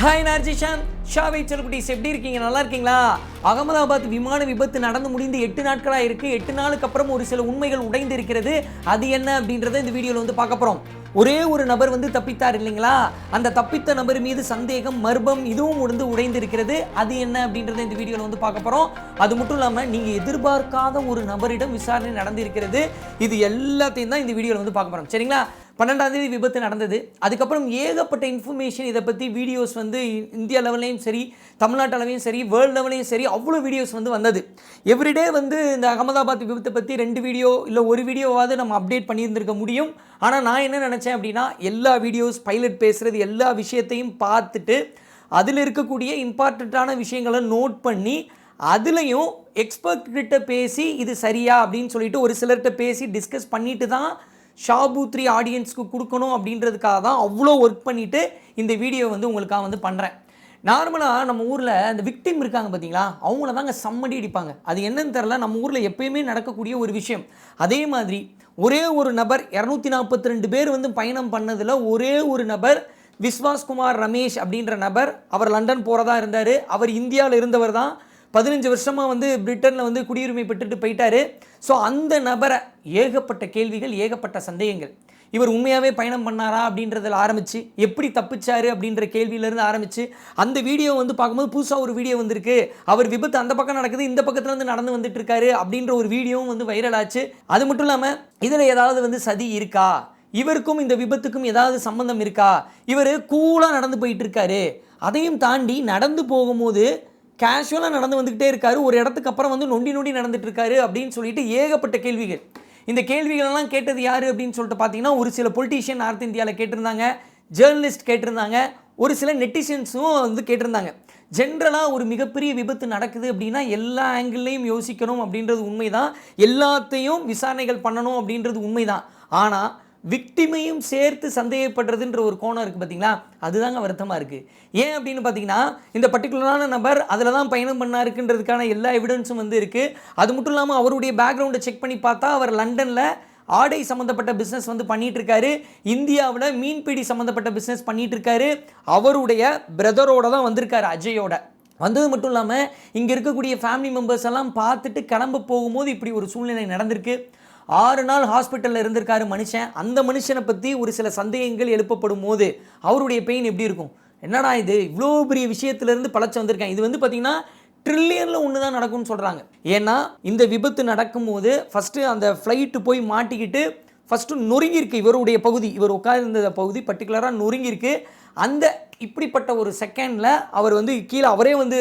Hi நார்ஜிஷான் ஷாவை செல்குட்டீஸ் எப்படி இருக்கீங்க? நல்லா இருக்கீங்களா? அகமதாபாத் விமான விபத்து நடந்து முடிந்து எட்டு நாட்களாக இருக்குது எட்டு நாளுக்கு அப்புறம் ஒரு சில உண்மைகள் உடைந்து இருக்கிறது. அது என்ன அப்படின்றத இந்த வீடியோவில் வந்து பார்க்க போகிறோம் ஒரே ஒரு நபர் வந்து தப்பித்தார் இல்லைங்களா? அந்த தப்பித்த நபர் மீது சந்தேகம் மர்மம் இதுவும் வந்து உடைந்து இருக்கிறது. அது என்ன அப்படின்றத இந்த வீடியோவில் வந்து பார்க்க போகிறோம் அது மட்டும் இல்லாமல் நீங்கள் எதிர்பார்க்காத ஒரு நபரிடம் விசாரணை நடந்திருக்கிறது. இது எல்லாத்தையும் தான் இந்த வீடியோவில் வந்து பார்க்க போகிறோம் சரிங்களா? பன்னெண்டாம் தேதி விபத்து நடந்தது. அதுக்கப்புறம் ஏகப்பட்ட இன்ஃபர்மேஷன் இதை பற்றி வீடியோஸ் வந்து இந்தியா லெவல்லையும் சரி தமிழ்நாட்டு அளவையும் சரி வேர்ல்டு லெவலையும் சரி அவ்வளோ வீடியோஸ் வந்து வந்தது. எவ்ரிடே வந்து இந்த அகமதாபாத் விபத்தை பற்றி ரெண்டு வீடியோ இல்லை ஒரு வீடியோவாவது நம்ம அப்டேட் பண்ணியிருந்திருக்க முடியும். ஆனால் நான் என்ன நினச்சேன் அப்படின்னா எல்லா வீடியோஸ் பைலட் பேசுகிறது எல்லா விஷயத்தையும் பார்த்துட்டு அதில் இருக்கக்கூடிய இம்பார்ட்டண்ட்டான விஷயங்களை நோட் பண்ணி அதுலேயும் எக்ஸ்பர்ட் கிட்ட பேசி இது சரியா அப்படின்னு சொல்லிட்டு ஒரு சிலர்கிட்ட பேசி டிஸ்கஸ் பண்ணிட்டு தான் ஷாபு த்ரீ ஆடியன்ஸ்க்கு கொடுக்கணும் அப்படின்றதுக்காக தான் அவ்வளோ ஒர்க் பண்ணிவிட்டு இந்த வீடியோ வந்து உங்களுக்காக வந்து பண்ணுறேன் நார்மலாக நம்ம ஊரில் இந்த விக்டிம் இருக்காங்க பார்த்தீங்களா அவங்கள தாங்க சம்மடி அடிப்பாங்க. அது என்னன்னு தெரில நம்ம ஊரில் எப்பயுமே நடக்கக்கூடிய ஒரு விஷயம். அதே மாதிரி ஒரே ஒரு நபர் இரநூத்தி நாற்பத்தி ரெண்டு பேர் வந்து பயணம் பண்ணதில் ஒரே ஒரு நபர் விஸ்வாஸ்குமார் ரமேஷ் அப்படின்ற நபர் அவர் லண்டன் போகிறதா இருந்தார். அவர் இந்தியாவில் இருந்தவர் தான் பதினஞ்சு வருஷமாக வந்து பிரிட்டனில் வந்து குடியுரிமை பெற்றுட்டு போயிட்டாரு. ஸோ அந்த நபரை ஏகப்பட்ட கேள்விகள் ஏகப்பட்ட சந்தேகங்கள். இவர் உண்மையாகவே பயணம் பண்ணாரா அப்படின்றதில் ஆரம்பித்து எப்படி தப்பிச்சார் அப்படின்ற கேள்வியிலேருந்து ஆரம்பித்து அந்த வீடியோ வந்து பார்க்கும்போது புதுசாக ஒரு வீடியோ வந்திருக்கு. அவர் விபத்து அந்த பக்கம் நடக்குது இந்த பக்கத்தில் வந்து நடந்து வந்துட்டு இருக்காரு அப்படின்ற ஒரு வீடியோவும் வந்து வைரல் ஆச்சு. அது மட்டும் இல்லாமல் இதில் ஏதாவது வந்து சதி இருக்கா? இவருக்கும் இந்த விபத்துக்கும் ஏதாவது சம்பந்தம் இருக்கா? இவர் கூலாக நடந்து போயிட்டு இருக்காரு அதையும் தாண்டி நடந்து போகும்போது கேஷுவலாக நடந்து வந்துக்கிட்டே இருக்காரு. ஒரு இடத்துக்கு அப்புறம் வந்து நொண்டி நொண்டி நடந்துட்டு இருக்காரு அப்படின்னு சொல்லிட்டு ஏகப்பட்ட கேள்விகள். இந்த கேள்விகளெல்லாம் கேட்டது யார் அப்படின்னு சொல்லிட்டு பார்த்தீங்கன்னா ஒரு சில பொலிட்டீஷியன் நார்த் இந்தியாவில் கேட்டிருந்தாங்க. ஜேர்னலிஸ்ட் கேட்டிருந்தாங்க. ஒரு சில நெட்டிசன்ஸும் வந்து கேட்டிருந்தாங்க. ஜென்ரலாக ஒரு மிகப்பெரிய விபத்து நடக்குது அப்படின்னா எல்லா ஆங்கிள்லையும் யோசிக்கணும் அப்படின்றது உண்மைதான். எல்லாத்தையும் விசாரணைகள் பண்ணணும் அப்படின்றது உண்மைதான். ஆனால் விக்டிமையும் சேர்த்து சந்தேகப்படுறதுன்ற ஒரு கோணம் இருக்குது பார்த்தீங்களா அதுதாங்க வருத்தமாக இருக்குது ஏன் அப்படின்னு பார்த்தீங்கன்னா இந்த பர்டிகுலரான நபர் அதில் தான் பயணம் பண்ணாருக்குன்றதுக்கான எல்லா எவிடன்ஸும் வந்து இருக்குது அது மட்டும் இல்லாமல் அவருடைய பேக்ரவுண்டை செக் பண்ணி பார்த்தா அவர் லண்டனில் ஆடை சம்மந்தப்பட்ட பிஸ்னஸ் வந்து பண்ணிகிட்ருக்காரு இந்தியாவில் மீன்பிடி சம்மந்தப்பட்ட பிஸ்னஸ் பண்ணிகிட்ருக்காரு அவருடைய பிரதரோட தான் வந்திருக்காரு அஜயோட. வந்தது மட்டும் இல்லாமல் இங்கே இருக்கக்கூடிய ஃபேமிலி மெம்பர்ஸ் எல்லாம் பார்த்துட்டு கிளம்ப போகும்போது இப்படி ஒரு சூழ்நிலை நடந்திருக்கு. ஆறு நாள் ஹாஸ்பிட்டலில் இருந்திருக்காரு மனுஷன். அந்த மனுஷனை பற்றி ஒரு சில சந்தேகங்கள் எழுப்பப்படும் போது அவருடைய பெயின் எப்படி இருக்கும்? என்னடா இது? இவ்வளோ பெரிய விஷயத்துலேருந்து பழச்சு வந்திருக்கேன். இது வந்து பார்த்தீங்கன்னா ட்ரில்லியனில் ஒன்று தான் நடக்கும்னு சொல்கிறாங்க ஏன்னா இந்த விபத்து நடக்கும்போது ஃபஸ்ட்டு அந்த ஃப்ளைட்டு போய் மாட்டிக்கிட்டு ஃபஸ்ட்டு நொறுங்கியிருக்கு இவருடைய பகுதி. இவர் உட்கார்ந்த பகுதி பர்டிகுலராக நொறுங்கியிருக்கு. அந்த இப்படிப்பட்ட ஒரு செகண்டில் அவர் வந்து கீழே அவரே வந்து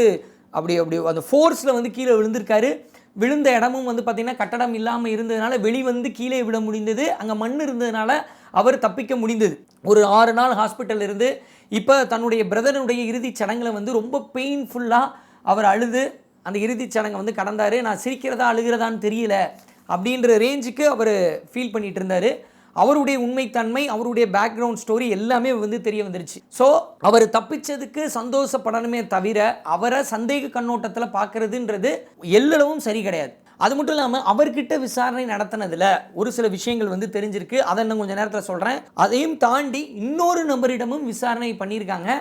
அப்படி அப்படி அந்த ஃபோர்ஸில் வந்து கீழே விழுந்திருக்காரு. விழுந்த இடமும் வந்து பார்த்திங்கன்னா கட்டடம் இல்லாமல் இருந்ததுனால வெளி வந்து கீழே விட முடிந்தது. அங்கே மண் இருந்ததுனால அவர் தப்பிக்க முடிந்தது. ஒரு ஆறு நாள் ஹாஸ்பிட்டல் இருந்து இப்போ தன்னுடைய பிரதருடைய இறுதிச் சடங்கில் வந்து ரொம்ப பெயின்ஃபுல்லாக அவர் அழுது. அந்த இறுதிச் சடங்கை வந்து கடந்தார். நான் சிரிக்கிறதா அழுகிறதான்னு தெரியல அப்படின்ற ரேஞ்சுக்கு அவர் ஃபீல் பண்ணிகிட்டு இருந்தார். அவருடைய உண்மைத்தன்மை அவருடைய பேக்ரவுண்ட் ஸ்டோரி எல்லாமே வந்து தெரிய வந்துருச்சு. ஸோ அவர் தப்பிச்சதுக்கு சந்தோஷப்படணுமே தவிர அவரை சந்தேக கண்ணோட்டத்தில் பார்க்கறதுன்றது எல்லளவும் சரி கிடையாது. அது மட்டும் இல்லாமல் அவர்கிட்ட விசாரணை நடத்தினதில் ஒரு சில விஷயங்கள் வந்து தெரிஞ்சிருக்கு. அதை இன்னும் கொஞ்சம் நேரத்தில் சொல்கிறேன் அதையும் தாண்டி இன்னொரு நபரிடமும் விசாரணை பண்ணியிருக்காங்க.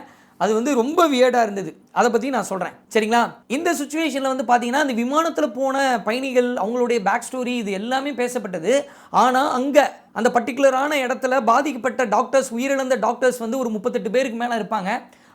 அது வந்து ரொம்ப வியர்டாக இருந்தது. அதை பற்றி நான் சொல்கிறேன் சரிங்களா? இந்த சுச்சுவேஷனில் வந்து பார்த்தீங்கன்னா அந்த விமானத்தில் போன பயணிகள் அவங்களுடைய பேக் ஸ்டோரி இது எல்லாமே பேசப்பட்டது. ஆனால் அங்கே அந்த பர்டிகுலரான இடத்துல பாதிக்கப்பட்ட டாக்டர்ஸ் உயிரிழந்த டாக்டர்ஸ் வந்து ஒரு முப்பத்தெட்டு பேருக்கு மேலே இருப்பாங்க.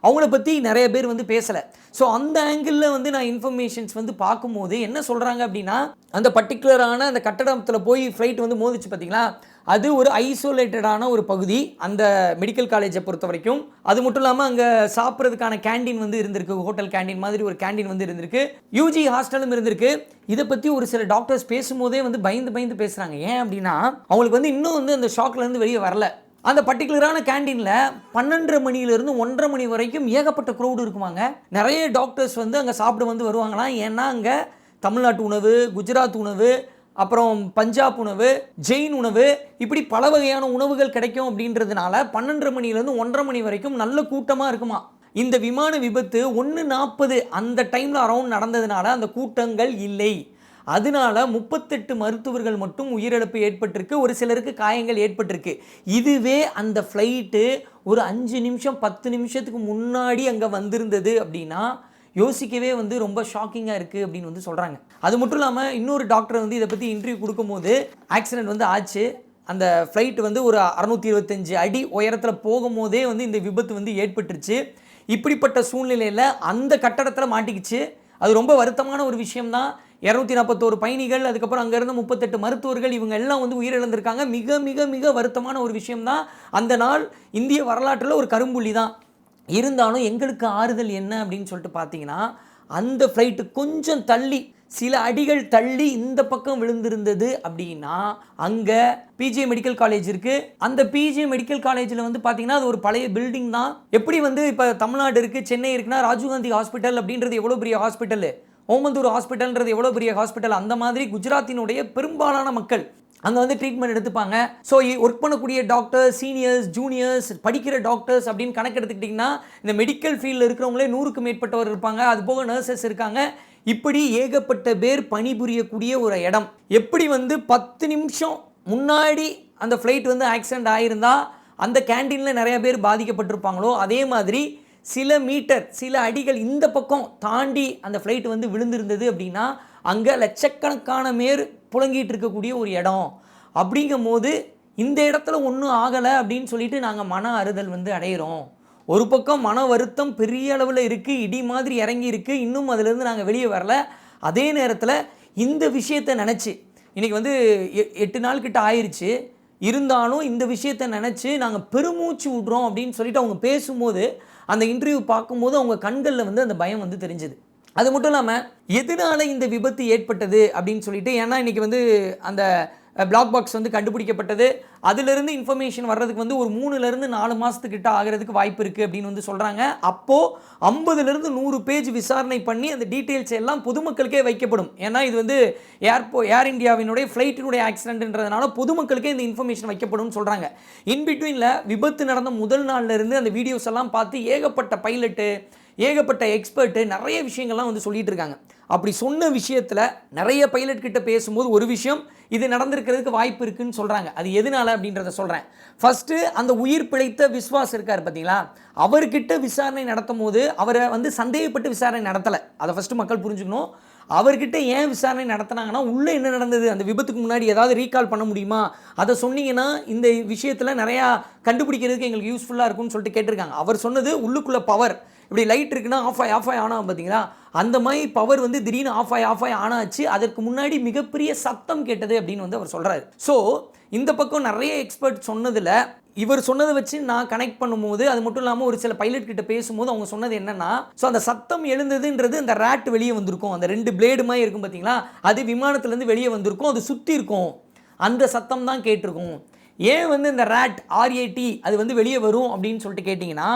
அவங்கள பற்றி நிறைய பேர் வந்து பேசலை. ஸோ அந்த ஆங்கிளில் வந்து நான் இன்ஃபர்மேஷன்ஸ் வந்து பார்க்கும்போது என்ன சொல்கிறாங்க அப்படின்னா அந்த பர்டிகுலரான அந்த கட்டடத்தில் போய் ஃப்ளைட் வந்து மோதிச்சு பார்த்தீங்களா அது ஒரு ஐசோலேட்டடான ஒரு பகுதி அந்த மெடிக்கல் காலேஜை பொறுத்த வரைக்கும். அது மட்டும் இல்லாமல் அங்கே சாப்பிட்றதுக்கான கேண்டீன் வந்து இருந்திருக்கு. ஹோட்டல் கேண்டீன் மாதிரி ஒரு கேண்டீன் வந்து இருந்திருக்கு. யூஜி ஹாஸ்டலும் இருந்திருக்கு. இதை பற்றி ஒரு சில டாக்டர்ஸ் பேசும்போதே வந்து பயந்து பயந்து பேசுகிறாங்க ஏன் அப்படின்னா அவங்களுக்கு வந்து இன்னும் வந்து அந்த ஷாக்லேருந்து வெளியே வரல. அந்த பர்டிகுலரான கேண்டீனில் பன்னெண்டரை மணியிலிருந்து ஒன்றரை மணி வரைக்கும் ஏகப்பட்ட க்ரௌடு இருக்குமாங்க. நிறைய டாக்டர்ஸ் வந்து அங்கே சாப்பிட வந்து வருவாங்களாம். ஏன்னா அங்கே தமிழ்நாட்டு உணவு குஜராத் உணவு அப்புறம் பஞ்சாப் உணவு ஜெயின் உணவு இப்படி பல வகையான உணவுகள் கிடைக்கும் அப்படின்றதுனால பன்னெண்டரை மணிலேருந்து ஒன்றரை மணி வரைக்கும் நல்ல கூட்டமாக இருக்குமா? இந்த விமான விபத்து ஒன்று நாற்பது அந்த டைமில் அரௌண்ட் நடந்ததுனால அந்த கூட்டங்கள் இல்லை. அதனால முப்பத்தெட்டு மருத்துவர்கள் மட்டும் உயிரிழப்பு ஏற்பட்டிருக்கு. ஒரு சிலருக்கு காயங்கள் ஏற்பட்டிருக்கு. இதுவே அந்த ஃப்ளைட்டு ஒரு அஞ்சு நிமிஷம் பத்து நிமிஷத்துக்கு முன்னாடி அங்கே வந்திருந்தது அப்படின்னா யோசிக்கவே வந்து ரொம்ப ஷாக்கிங்காக இருக்குது அப்படின்னு வந்து சொல்கிறாங்க அது மட்டும் இல்லாமல் இன்னொரு டாக்டர் வந்து இதை பற்றி இன்டர்வியூ கொடுக்கும்போது ஆக்சிடென்ட் வந்து ஆச்சு. அந்த ஃப்ளைட் வந்து ஒரு அறநூற்றி இருபத்தஞ்சு அடி உயரத்தில் போகும்போதே வந்து இந்த விபத்து வந்து ஏற்பட்டுருச்சு. இப்படிப்பட்ட சூழ்நிலையில் அந்த கட்டடத்தில் மாட்டிக்கிச்சு. அது ரொம்ப வருத்தமான ஒரு விஷயம்தான். இரநூத்தி நாற்பத்தோரு பயணிகள் அதுக்கப்புறம் அங்கேருந்து முப்பத்தெட்டு மருத்துவர்கள் இவங்க எல்லாம் வந்து உயிரிழந்திருக்காங்க. மிக மிக மிக வருத்தமான ஒரு விஷயம்தான். அந்த நாள் இந்திய வரலாற்றில் ஒரு கரும்புள்ளி தான் இருந்தாலும் எங்களுக்கு ஆறுதல் என்ன அப்படின்னு சொல்லிட்டு பார்த்தீங்கன்னா அந்த ஃப்ளைட்டு கொஞ்சம் தள்ளி சில அடிகள் தள்ளி இந்த பக்கம் விழுந்திருந்தது அப்படின்னா அங்கே பிஜே மெடிக்கல் காலேஜ் இருக்குது அந்த பிஜே மெடிக்கல் காலேஜில் வந்து பார்த்தீங்கன்னா அது ஒரு பழைய பில்டிங் தான். எப்படி வந்து இப்போ தமிழ்நாடு இருக்குது சென்னை இருக்குன்னா ராஜீவ்காந்தி ஹாஸ்பிட்டல் அப்படின்றது எவ்வளோ பெரிய ஹாஸ்பிட்டல் ஓமந்தூர் ஹாஸ்பிட்டல்ன்றது எவ்வளோ பெரிய ஹாஸ்பிட்டல் அந்த மாதிரி குஜராத்தினுடைய பெரும்பாலான மக்கள் அங்கே வந்து ட்ரீட்மெண்ட் எடுத்துப்பாங்க. ஸோ ஒர்க் பண்ணக்கூடிய டாக்டர்ஸ் சீனியர்ஸ் ஜூனியர்ஸ் படிக்கிற டாக்டர்ஸ் அப்படின்னு கணக்கு எடுத்துக்கிட்டிங்கன்னா இந்த மெடிக்கல் ஃபீல்டில் இருக்கிறவங்களே நூறுக்கு மேற்பட்டவர் இருப்பாங்க. அது போக நர்சஸ் இருக்காங்க. இப்படி ஏகப்பட்ட பேர் பணிபுரியக்கூடிய ஒரு இடம். எப்படி வந்து பத்து நிமிஷம் முன்னாடி அந்த ஃப்ளைட் வந்து ஆக்சிடென்ட் ஆகியிருந்தால் அந்த கேண்டீனில் நிறைய பேர் பாதிக்கப்பட்டிருப்பாங்களோ அதே மாதிரி சில மீட்டர் சில அடிகள் இந்த பக்கம் தாண்டி அந்த ஃப்ளைட் வந்து விழுந்திருந்தது அப்படின்னா அங்கே லட்சக்கணக்கான மேர் புழங்கிட்டு இருக்கக்கூடிய ஒரு இடம். அப்படிங்கும் போது இந்த இடத்துல ஒன்றும் ஆகலை அப்படின்னு சொல்லிட்டு நாங்கள் மன ஆறுதல் வந்து அடையிறோம். ஒரு பக்கம் மன வருத்தம் பெரிய அளவில் இருக்குது இடி மாதிரி இறங்கி இருக்குது இன்னும் அதிலேருந்து நாங்கள் வெளியே வரல. அதே நேரத்தில் இந்த விஷயத்தை நினச்சி இன்றைக்கி வந்து எ- எட்டு நாள் கிட்ட ஆயிடுச்சு இருந்தாலும் இந்த விஷயத்தை நினச்சி நாங்கள் பெருமூச்சு விட்றோம் அப்படின்னு சொல்லிட்டு அவங்க பேசும்போது அந்த இன்டர்வியூ பார்க்கும்போது அவங்க கண்களில் வந்து அந்த பயம் வந்து தெரிஞ்சது. அது மட்டும் இல்லாமல் எதனால இந்த விபத்து ஏற்பட்டது அப்படின்னு சொல்லிட்டு ஏன்னா இன்றைக்கி வந்து அந்த பிளாக் பாக்ஸ் வந்து கண்டுபிடிக்கப்பட்டது. அதிலிருந்து இன்ஃபர்மேஷன் வர்றதுக்கு வந்து ஒரு மூணுலேருந்து நாலு மாதத்துக்கிட்ட ஆகிறதுக்கு வாய்ப்பு இருக்குது அப்படின்னு வந்து சொல்கிறாங்க அப்போது ஐம்பதுலேருந்து நூறு பேஜ் விசாரணை பண்ணி அந்த டீட்டெயில்ஸ் எல்லாம் பொதுமக்களுக்கே வைக்கப்படும். ஏன்னா இது வந்து ஏர்போ ஏர் இந்தியாவினுடைய ஃப்ளைட்டினுடைய ஆக்சிடென்ட்ன்றதுனால பொதுமக்களுக்கே இந்த இன்ஃபர்மேஷன் வைக்கப்படும்னு சொல்கிறாங்க இன்பிட்வீனில் விபத்து நடந்த முதல் நாள்ல இருந்து அந்த வீடியோஸ் எல்லாம் பார்த்து ஏகப்பட்ட பைலட்டு ஏகப்பட்ட எக்ஸ்பர்ட்டு நிறைய விஷயங்கள்லாம் வந்து சொல்லிகிட்டு இருக்காங்க அப்படி சொன்ன விஷயத்தில் நிறைய பைலட் கிட்ட பேசும்போது ஒரு விஷயம் இது நடந்திருக்கிறதுக்கு வாய்ப்பு இருக்குன்னு சொல்கிறாங்க அது எதனால அப்படின்றத சொல்கிறேன் ஃபஸ்ட்டு அந்த உயிர் பிழைத்த விஸ்வாஸ் இருக்கார் பார்த்தீங்களா அவர்கிட்ட விசாரணை நடத்தும் போது அவரை வந்து சந்தேகப்பட்டு விசாரணை நடத்தலை. அதை ஃபஸ்ட்டு மக்கள் புரிஞ்சுக்கணும். அவர்கிட்ட ஏன் விசாரணை நடத்தினாங்கன்னா உள்ளே என்ன நடந்தது? அந்த விபத்துக்கு முன்னாடி ஏதாவது ரீகால் பண்ண முடியுமா? அதை சொன்னீங்கன்னா இந்த விஷயத்தில் நிறையா கண்டுபிடிக்கிறதுக்கு எங்களுக்கு யூஸ்ஃபுல்லாக இருக்கும்னு சொல்லிட்டு கேட்டிருக்காங்க. அவர் சொன்னது உள்ளுக்குள்ளே பவர் இப்படி லைட் இருக்குன்னா ஆஃப் ஆகி ஆஃப் ஆகி ஆனால் பார்த்தீங்களா? அந்த மாதிரி பவர் வந்து திடீர்னு ஆஃப் ஆகி ஆஃப் ஆகி ஆனாச்சு அதற்கு முன்னாடி மிகப்பெரிய சத்தம் கேட்டது அப்படின்னு வந்து அவர் சொல்கிறாரு ஸோ இந்த பக்கம் நிறைய எக்ஸ்பர்ட் சொன்னதில் இவர் சொன்னதை வச்சு நான் கனெக்ட் பண்ணும்போது அது மட்டும் இல்லாமல் ஒரு சில பைலட் கிட்ட பேசும்போது அவங்க சொன்னது என்னன்னா ஸோ அந்த சத்தம் எழுந்ததுன்றது அந்த ரேட் வெளியே வந்திருக்கும். அந்த ரெண்டு பிளேடு மாதிரி இருக்கும் பார்த்தீங்களா? அது விமானத்துலேருந்து வெளியே வந்திருக்கும். அது சுற்றி இருக்கும். அந்த சத்தம் தான் கேட்டிருக்கும். ஏன் வந்து இந்த ரேட் ஆர்ஏடி அது வந்து வெளியே வரும் அப்படின்னு சொல்லிட்டு கேட்டிங்கன்னா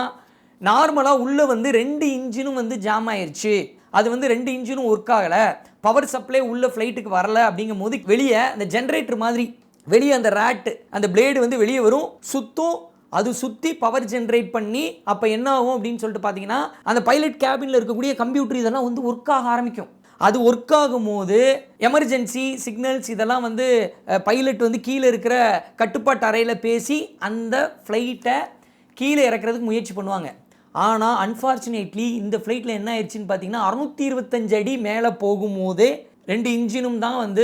நார்மலாக உள்ளே வந்து ரெண்டு இன்ஜினும் வந்து ஜாம் ஆயிடுச்சு அது வந்து ரெண்டு இன்ஜினும் ஒர்க் ஆகலை. பவர் சப்ளை உள்ளே ஃப்ளைட்டுக்கு வரல அப்படிங்கும் போது வெளியே அந்த ஜென்ரேட்டர் மாதிரி வெளியே அந்த ரேட்டு அந்த பிளேடு வந்து வெளியே வரும். சுத்தும். அது சுற்றி பவர் ஜென்ரேட் பண்ணி அப்போ என்ன ஆகும் அப்படின்னு சொல்லிட்டு பார்த்தீங்கன்னா அந்த பைலட் கேபினில் இருக்கக்கூடிய கம்ப்யூட்டர் இதெல்லாம் வந்து ஒர்க் ஆக ஆரம்பிக்கும். அது ஒர்க் ஆகும்போது எமர்ஜென்சி சிக்னல்ஸ் இதெல்லாம் வந்து பைலட் வந்து கீழே இருக்கிற கட்டுப்பாட்டு அறையில் பேசி அந்த ஃப்ளைட்டை கீழே இறக்குறதுக்கு முயற்சி பண்ணுவாங்க. ஆனால் அன்ஃபார்ச்சுனேட்லி இந்த ஃப்ளைட்டில் என்ன ஆயிடுச்சுன்னு பார்த்தீங்கன்னா அறுநூத்தி இருபத்தஞ்சு அடி மேலே போகும்போதே ரெண்டு இன்ஜினும் தான் வந்து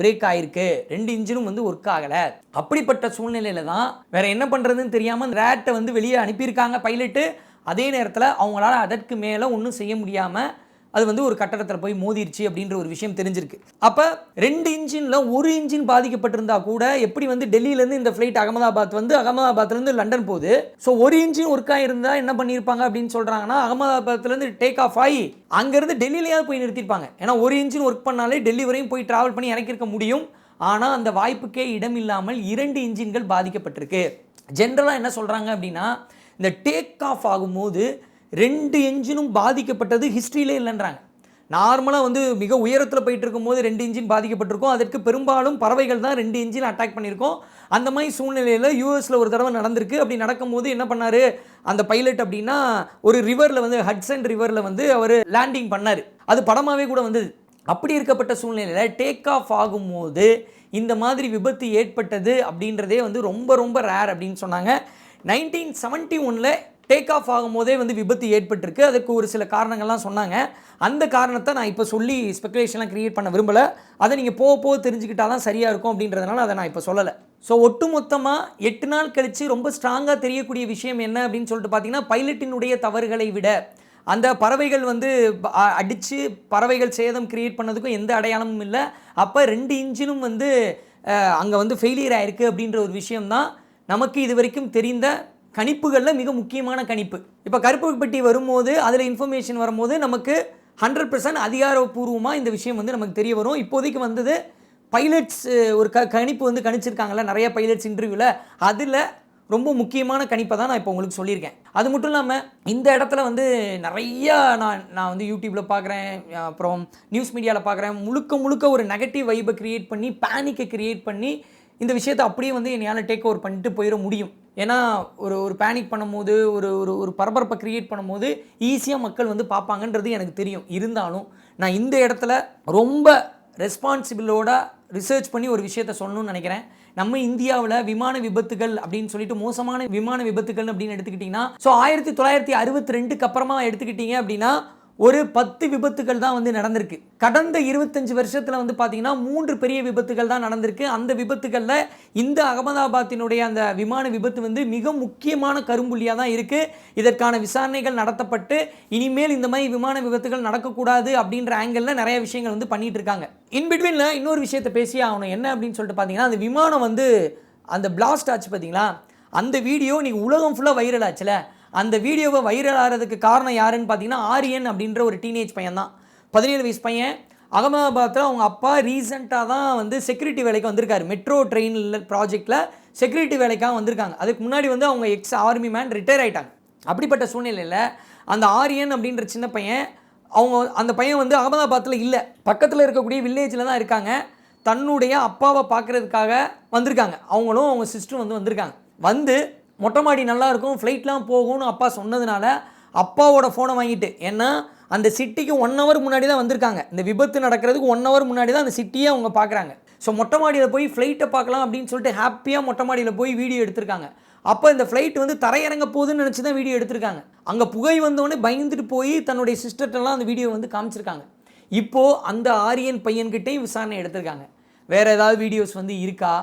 பிரேக் ஆயிருக்கு. ரெண்டு இன்ஜினும் வந்து ஒர்க் ஆகலை. அப்படிப்பட்ட சூழ்நிலையில தான் வேற என்ன பண்ணுறதுன்னு தெரியாமல் ரேட்டை வந்து வெளியே அனுப்பியிருக்காங்க பைலட்டு அதே நேரத்தில் அவங்களால அதற்கு மேலே ஒன்றும் செய்ய முடியாமல் அது வந்து ஒரு கட்டடத்தில் போய் மோதிருச்சு அப்படின்ற ஒரு விஷயம் தெரிஞ்சிருக்கு. அப்போ ரெண்டு இன்ஜினில் ஒரு இன்ஜின் பாதிக்கப்பட்டிருந்தா கூட எப்படி வந்து டெல்லியிலேருந்து இந்த ஃப்ளைட் அகமதாபாத் வந்து அகமதாபாத்லேருந்து லண்டன் போகுது? ஸோ ஒரு இன்ஜின் ஒர்க் ஆகிருந்தா என்ன பண்ணியிருப்பாங்க அப்படின்னு சொல்கிறாங்கன்னா அகமதாபாத்லேருந்து டேக் ஆஃப் ஆகி அங்கேருந்து டெல்லியிலேயாவது போய் நிறுத்திருப்பாங்க. ஏன்னா ஒரு இன்ஜின் ஒர்க் பண்ணாலே டெல்லி வரையும் போய் ட்ராவல் பண்ணி இறக்கியிருக்க முடியும். ஆனால் அந்த வாய்ப்புக்கே இடம் இல்லாமல் இரண்டு இன்ஜின்கள் பாதிக்கப்பட்டிருக்கு. ஜென்ரலாக என்ன சொல்கிறாங்க அப்படின்னா இந்த டேக் ஆஃப் ஆகும்போது ரெண்டு என்ஜினும் பாதிக்கப்பட்டது ஹிஸ்ட்ரியிலே இல்லைன்றாங்க. நார்மலாக வந்து மிக உயரத்தில் போயிட்டு இருக்கும்போது ரெண்டு இன்ஜின் பாதிக்கப்பட்டிருக்கும். அதற்கு பெரும்பாலும் பறவைகள் தான் ரெண்டு இன்ஜின் அட்டாக் பண்ணியிருக்கோம். அந்த மாதிரி சூழ்நிலையில் யூஎஸில் ஒரு தடவை நடந்திருக்கு. அப்படி நடக்கும்போது என்ன பண்ணார்? அந்த பைலட் அப்படின்னா ஒரு ரிவரில் வந்து ஹட்சன் ரிவரில் வந்து அவர் லேண்டிங் பண்ணார். அது படமாகவே கூட வந்தது. அப்படி இருக்கப்பட்ட சூழ்நிலையில் டேக் ஆஃப் ஆகும்போது இந்த மாதிரி விபத்து ஏற்பட்டது அப்படின்றதே வந்து ரொம்ப ரொம்ப ரேர் அப்படின்னு சொன்னாங்க. நைன்டீன் செவன்ட்டி ஒனில் டேக் ஆஃப் ஆகும்போதே வந்து விபத்து ஏற்பட்டிருக்கு. அதுக்கு ஒரு சில காரணங்கள்லாம் சொன்னாங்க. அந்த காரணத்தை நான் இப்போ சொல்லி ஸ்பெகுலேஷன்லாம் க்ரியேட் பண்ண விரும்பலை. அதை நீங்கள் போக போக தெரிஞ்சுக்கிட்டால் தான் சரியாக இருக்கும் அப்படின்றதுனால அதை நான் இப்போ சொல்லலை. ஸோ ஒட்டுமொத்தமாக எட்டு நாள் கழித்து ரொம்ப ஸ்ட்ராங்காக தெரியக்கூடிய விஷயம் என்ன அப்படின்னு சொல்லிட்டு பார்த்தீங்கன்னா பைலட்டினுடைய தவறுகளை விட அந்த பறவைகள் வந்து அடித்து பறவைகள் சேதம் கிரியேட் பண்ணதுக்கும் எந்த அடையாளமும் இல்லை. அப்போ ரெண்டு இன்ஜினும் வந்து அங்கே வந்து ஃபெயிலியர் ஆயிருக்கு அப்படின்ற ஒரு விஷயம்தான் நமக்கு இது வரைக்கும் தெரிந்த கணிப்புகளில் மிக முக்கியமான கணிப்பு. இப்போ கருப்பு பெட்டி வரும்போது அதில் இன்ஃபர்மேஷன் வரும்போது நமக்கு ஹண்ட்ரட் பர்சன்ட் அதிகாரப்பூர்வமாக இந்த விஷயம் வந்து நமக்கு தெரிய வரும். இப்போதைக்கு வந்தது பைலட்ஸ் ஒரு க கணிப்பு வந்து கணிச்சிருக்காங்கல்ல நிறைய பைலட்ஸ் இன்டர்வியூவில் அதில் ரொம்ப முக்கியமான கணிப்பை தான் நான் இப்போ உங்களுக்கு சொல்லியிருக்கேன். அது மட்டும் இல்லாமல் இந்த இடத்துல வந்து நிறையா நான் நான் வந்து யூடியூப்பில் பார்க்குறேன் அப்புறம் நியூஸ் மீடியாவில் பார்க்குறேன் முழுக்க முழுக்க ஒரு நெகட்டிவ் வைபை க்ரியேட் பண்ணி பேனிக்கை க்ரியேட் பண்ணி இந்த விஷயத்தை அப்படியே வந்து என்னால் டேக் ஓவர் பண்ணிட்டு போயிட முடியும். ஏன்னா ஒரு ஒரு பேனிக் பண்ணும்போது ஒரு ஒரு ஒரு பரபரப்பை க்ரியேட் பண்ணும்போது ஈஸியாக மக்கள் வந்து பார்ப்பாங்கன்றது எனக்கு தெரியும். இருந்தாலும் நான் இந்த இடத்துல ரொம்ப ரெஸ்பான்சிபிளோட ரிசர்ச் பண்ணி ஒரு விஷயத்த சொல்லணும்னு நினைக்கிறேன். நம்ம இந்தியாவில் விமான விபத்துகள் அப்படின்னு சொல்லிட்டு மோசமான விமான விபத்துகள் அப்படின்னு எடுத்துக்கிட்டிங்கன்னா ஸோ ஆயிரத்தி தொள்ளாயிரத்தி அறுபத்தி ரெண்டுக்கு அப்புறமா எடுத்துக்கிட்டிங்க அப்படின்னா ஒரு பத்து விபத்துகள் தான் வந்து நடந்திருக்கு. கடந்த இருபத்தஞ்சு வருஷத்தில் வந்து பார்த்தீங்கன்னா மூன்று பெரிய விபத்துகள் தான் நடந்திருக்கு. அந்த விபத்துகளில் இந்த அகமதாபாத்தினுடைய அந்த விமான விபத்து வந்து மிக முக்கியமான கரும்புள்ளியாக தான் இருக்குது இதற்கான விசாரணைகள் நடத்தப்பட்டு இனிமேல் இந்த மாதிரி விமான விபத்துகள் நடக்கக்கூடாது அப்படின்ற ஆங்கிளில் நிறைய விஷயங்கள் வந்து பண்ணிகிட்டு இருக்காங்க. இன்பிட்வீனில் இன்னொரு விஷயத்தை பேசியே ஆகணும். என்ன அப்படின்னு சொல்லிட்டு பார்த்தீங்கன்னா அந்த விமானம் வந்து அந்த பிளாஸ்ட் ஆச்சு பார்த்தீங்களா அந்த வீடியோ நீங்கள் உலகம் ஃபுல்லாக வைரல் ஆச்சுல. அந்த வீடியோவை வைரல் ஆகிறதுக்கு காரணம் யாருன்னு பார்த்தீங்கன்னா ஆரியன் அப்படின்ற ஒரு டீனேஜ் பையன் தான் பதினேழு வயசு பையன். அகமதாபாத்தில் அவங்க அப்பா ரீசெண்டாக தான் வந்து செக்யூரிட்டி வேலைக்கு வந்திருக்காரு. மெட்ரோ ட்ரெயினில் ப்ராஜெக்டில் செக்யூரிட்டி வேலைக்காக வந்திருக்காங்க. அதுக்கு முன்னாடி வந்து அவங்க எக்ஸ் ஆர்மி மேன் ரிட்டையர் ஆகிட்டாங்க அப்படிப்பட்ட சூழ்நிலையில் அந்த ஆரியன் அப்படின்ற சின்ன பையன் அவங்க அந்த பையன் வந்து அகமதாபாத்தில் இல்லை. பக்கத்தில் இருக்கக்கூடிய வில்லேஜில் தான் இருக்காங்க. தன்னுடைய அப்பாவை பார்க்குறதுக்காக வந்திருக்காங்க. அவங்களும் அவங்க சிஸ்டரும் வந்து வந்திருக்காங்க. வந்து மொட்டை மாடி நல்லா இருக்கும் ஃப்ளைட்லாம் போகும்னு அப்பா சொன்னதுனால அப்பாவோட ஃபோனை வாங்கிட்டு. ஏன்னா அந்த சிட்டிக்கு ஒன் ஹவர் முன்னாடி தான் வந்திருக்காங்க. இந்த விபத்து நடக்கிறதுக்கு ஒன் ஹவர் முன்னாடி தான் அந்த சிட்டியே அவங்க பார்க்குறாங்க. ஸோ மொட்டை மாடியில் போய் ஃப்ளைட்டை பார்க்கலாம் அப்படின்னு சொல்லிட்டு ஹாப்பியாக மொட்டை மாடியில் போய் வீடியோ எடுத்திருக்காங்க. அப்போ இந்த ஃப்ளைட் வந்து தரையிறங்க போகுதுன்னு நினச்சி தான் வீடியோ எடுத்திருக்காங்க. அங்கே புகை வந்தோடனே பயந்துட்டு போய் தன்னுடைய சிஸ்டர்ட்டெல்லாம் அந்த வீடியோ வந்து காமிச்சிருக்காங்க. இப்போது அந்த ஆரியன் பையன்கிட்டையும் விசாரணை எடுத்திருக்காங்க. வேறு ஏதாவது வீடியோஸ் வந்து இருக்கா?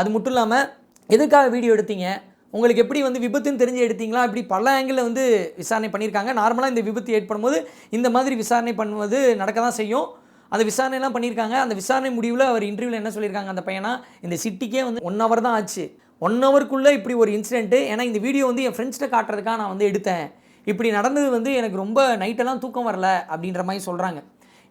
அது மட்டும் இல்லாமல் எதுக்காக வீடியோ எடுத்தீங்க? உங்களுக்கு எப்படி வந்து விபத்துன்னு தெரிஞ்சு எடுத்தீங்களா? இப்படி பல ஆங்கிளில் வந்து விசாரணை பண்ணியிருக்காங்க. நார்மலாக இந்த விபத்து ஏற்படும் போது இந்த மாதிரி விசாரணை பண்ணுவது நடக்க தான் செய்யும். அந்த விசாரணைலாம் பண்ணியிருக்காங்க. அந்த விசாரணை முடிவில் அவர் இன்டர்வியூவில் என்ன சொல்லியிருக்காங்க அந்த பையனா? இந்த சிட்டிக்கே வந்து ஒன் ஹவர் தான் ஆச்சு. ஒன் ஹவருக்குள்ளே இப்படி ஒரு இன்சிடென்ட்டு ஏன்னா இந்த வீடியோ வந்து என் ஃப்ரெண்ட்ஸ்கிட்ட காட்டுறதுக்காக நான் வந்து எடுத்தேன். இப்படி நடந்தது வந்து எனக்கு ரொம்ப நைட்டெல்லாம் தூக்கம் வரல அப்படின்ற மாதிரி சொல்கிறாங்க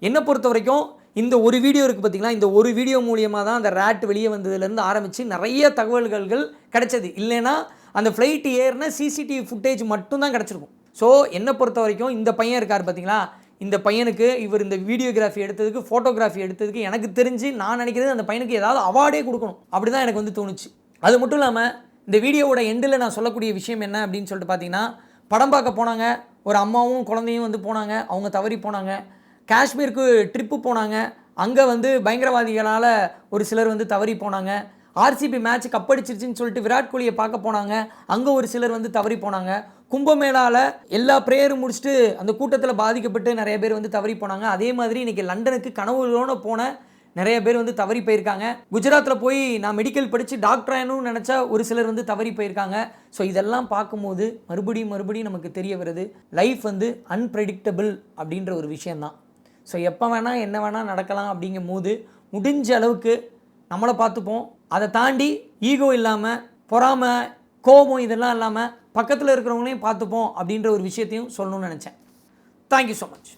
என்னை பொறுத்த வரைக்கும் இந்த ஒரு வீடியோ இருக்குது பார்த்தீங்களா இந்த ஒரு வீடியோ மூலியமாக தான் அந்த ரேட் வெளியே வந்ததுலேருந்து ஆரம்பித்து நிறைய தகவல்கள் கிடைச்சது. இல்லைன்னா அந்த ஃப்ளைட் ஏறின சிசிடிவி ஃபுட்டேஜ் மட்டும்தான் கிடச்சிருக்கும். ஸோ என்னை பொறுத்த வரைக்கும் இந்த பையன் இருக்கார் பார்த்தீங்களா இந்த பையனுக்கு இவர் இந்த வீடியோகிராஃபி எடுத்ததுக்கு ஃபோட்டோகிராஃபி எடுத்ததுக்கு எனக்கு தெரிஞ்சு நான் நினைக்கிறது அந்த பையனுக்கு ஏதாவது அவார்டே கொடுக்கணும். அப்படி தான் எனக்கு வந்து தோணுச்சு. அது மட்டும் இல்லாமல் இந்த வீடியோவோட எண்டில் நான் சொல்லக்கூடிய விஷயம் என்ன அப்படின்னு சொல்லிட்டு பார்த்தீங்கன்னா படம் பார்க்க போனாங்க. ஒரு அம்மாவும் குழந்தையும் வந்து போனாங்க. அவங்க தவறி போனாங்க. காஷ்மீருக்கு ட்ரிப்பு போனாங்க. அங்கே வந்து பயங்கரவாதிகளால் ஒரு சிலர் வந்து தவறி போனாங்க. ஆர்சிபி மேட்ச் கப்படிச்சிருச்சுன்னு சொல்லிட்டு விராட் கோலியை பார்க்க போனாங்க. அங்கே ஒரு சிலர் வந்து தவறி போனாங்க. கும்பமேளாவில் எல்லா ப்ரேயரும் முடிச்சுட்டு அந்த கூட்டத்தில் பாதிக்கப்பட்டு நிறைய பேர் வந்து தவறி போனாங்க. அதே மாதிரி இன்றைக்கி லண்டனுக்கு கனவுகளோடு போன நிறைய பேர் வந்து தவறி போயிருக்காங்க. குஜராத்தில் போய் நான் மெடிக்கல் படித்து டாக்டர் ஆகணும்னு நினச்சா ஒரு சிலர் வந்து தவறி போயிருக்காங்க. ஸோ இதெல்லாம் பார்க்கும்போது மறுபடியும் மறுபடியும் நமக்கு தெரிய வருது. லைஃப் வந்து அன்பிரடிக்டபிள் அப்படின்ற ஒரு விஷயந்தான் ஸோ எப்போ வேணால் என்ன வேணால் நடக்கலாம் அப்படிங்கும் போது முடிஞ்ச அளவுக்கு நம்மளை பார்த்துப்போம். அதை தாண்டி ஈகோ இல்லாமல் பொறாமை கோபம் இதெல்லாம் இல்லாமல் பக்கத்தில் இருக்கிறவங்களையும் பார்த்துப்போம் அப்படின்ற ஒரு விஷயத்தையும் சொல்லணும்னு நினச்சேன். Thank you so much